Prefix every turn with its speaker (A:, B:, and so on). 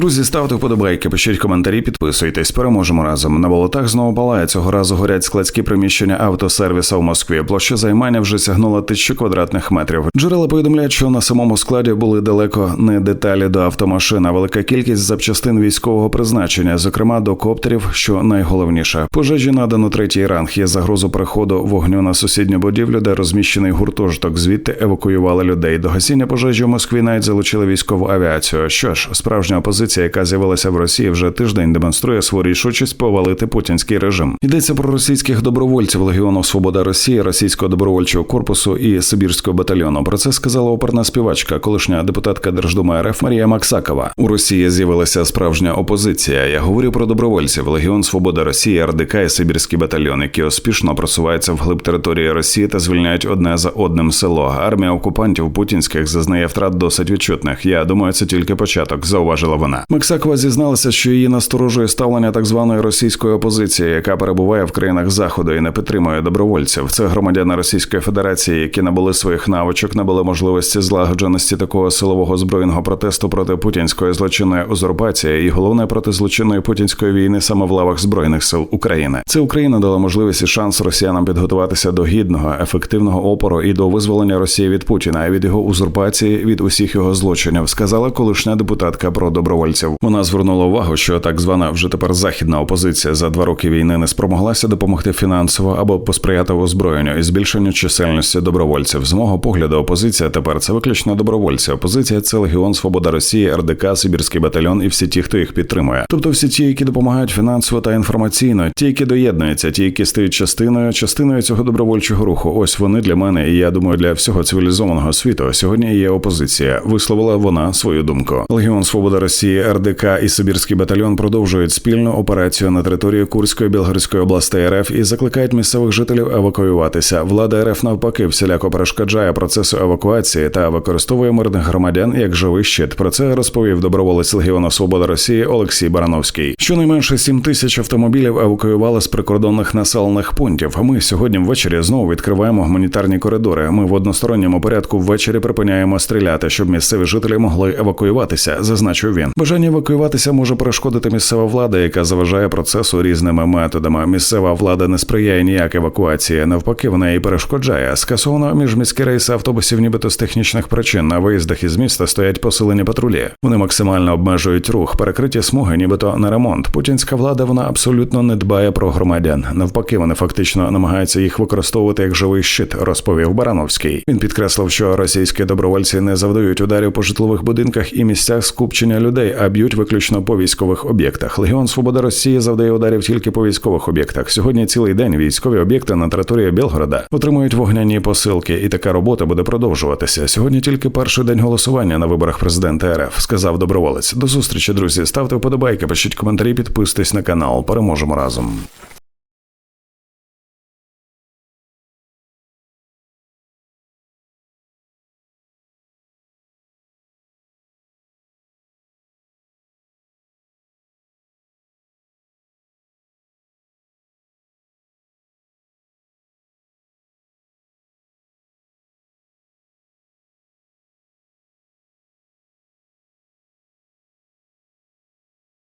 A: Друзі, ставте вподобайки, пишіть коментарі, підписуйтесь. Переможемо разом. На болотах знову палає. Цього разу горять складські приміщення автосервіса в Москві. Площа займання вже сягнула тисячу квадратних метрів. Джерела повідомляють, що на самому складі були далеко не деталі до автомашин, а велика кількість запчастин військового призначення, зокрема до коптерів, що найголовніше. Пожежі надано третій ранг. Є загрозу приходу вогню на сусідню будівлю, де розміщений гуртожиток. Звідти евакуювали людей. До гасіння пожежі в Москві навіть залучили військову авіацію. Що ж, справжня опозиція, яка з'явилася в Росії вже тиждень, демонструє свою рішучість повалити путінський режим. Йдеться про російських добровольців Легіону Свобода Росії, російського добровольчого корпусу і Сибірського батальйону. Про це сказала оперна співачка, колишня депутатка Держдуми РФ Марія Максакова. У Росії з'явилася справжня опозиція. Я говорю про добровольців Легіон Свобода Росії, РДК і Сибірський батальйон, які успішно просуваються вглиб території Росії та звільняють одне за одним село. Армія окупантів путінських зазнає втрат досить відчутних. Я думаю, це тільки початок, зауважила вона. Максакова зізналася, що її насторожує ставлення так званої російської опозиції, яка перебуває в країнах заходу і не підтримує добровольців. Це громадяни Російської Федерації, які набули своїх навичок, набули можливості злагодженості такого силового збройного протесту проти путінської злочинної узурпації, і головне проти злочинної путінської війни саме в лавах збройних сил України. Це Україна дала можливість і шанс росіянам підготуватися до гідного, ефективного опору і до визволення Росії від Путіна, від його узурпації, від усіх його злочинів, сказала колишня депутатка про добровольців. Вона звернула увагу, що так звана вже тепер західна опозиція за два роки війни не спромоглася допомогти фінансово або посприяти озброєнню і збільшенню чисельності добровольців. З мого погляду, опозиція тепер це виключно добровольці. Опозиція це Легіон Свобода Росії, РДК, Сибірський батальйон і всі ті, хто їх підтримує. Тобто всі ті, які допомагають фінансово та інформаційно, ті, які доєднуються, ті, які стають частиною, частиною цього добровольчого руху. Ось вони для мене, і я думаю, для всього цивілізованого світу сьогодні є опозиція. Висловила вона свою думку. Легіон Свобода Росії, РДК і Сибірський батальйон продовжують спільну операцію на території Курської Білгородської областей РФ і закликають місцевих жителів евакуюватися. Влада РФ навпаки всіляко перешкоджає процесу евакуації та використовує мирних громадян як живий щит. Про це розповів доброволець Легіону Свобода Росії Олексій Барановський. Щонайменше 7 тисяч автомобілів евакуювали з прикордонних населених пунктів. Ми сьогодні ввечері знову відкриваємо гуманітарні коридори. Ми в односторонньому порядку ввечері припиняємо стріляти, щоб місцеві жителі могли евакуюватися. Зазначив він. Бажання евакуюватися може перешкодити місцева влада, яка заважає процесу різними методами. Місцева влада не сприяє ніяк евакуації. Навпаки, вона її перешкоджає. Скасовано міжміські рейси автобусів, нібито з технічних причин. На виїздах із міста стоять посилені патрулі. Вони максимально обмежують рух, перекриті смуги, нібито на ремонт. Путінська влада вона абсолютно не дбає про громадян. Навпаки, вони фактично намагаються їх використовувати як живий щит, розповів Барановський. Він підкреслив, що російські добровольці не завдають ударів по житлових будинках і місцях скупчення людей, а б'ють виключно по військових об'єктах. Легіон Свобода Росії завдає ударів тільки по військових об'єктах. Сьогодні цілий день військові об'єкти на території Білгорода отримують вогняні посилки, і така робота буде продовжуватися. Сьогодні тільки перший день голосування на виборах президента РФ, сказав доброволець. До зустрічі, друзі. Ставте вподобайки, пишіть коментарі, підписуйтесь на канал. Переможемо разом.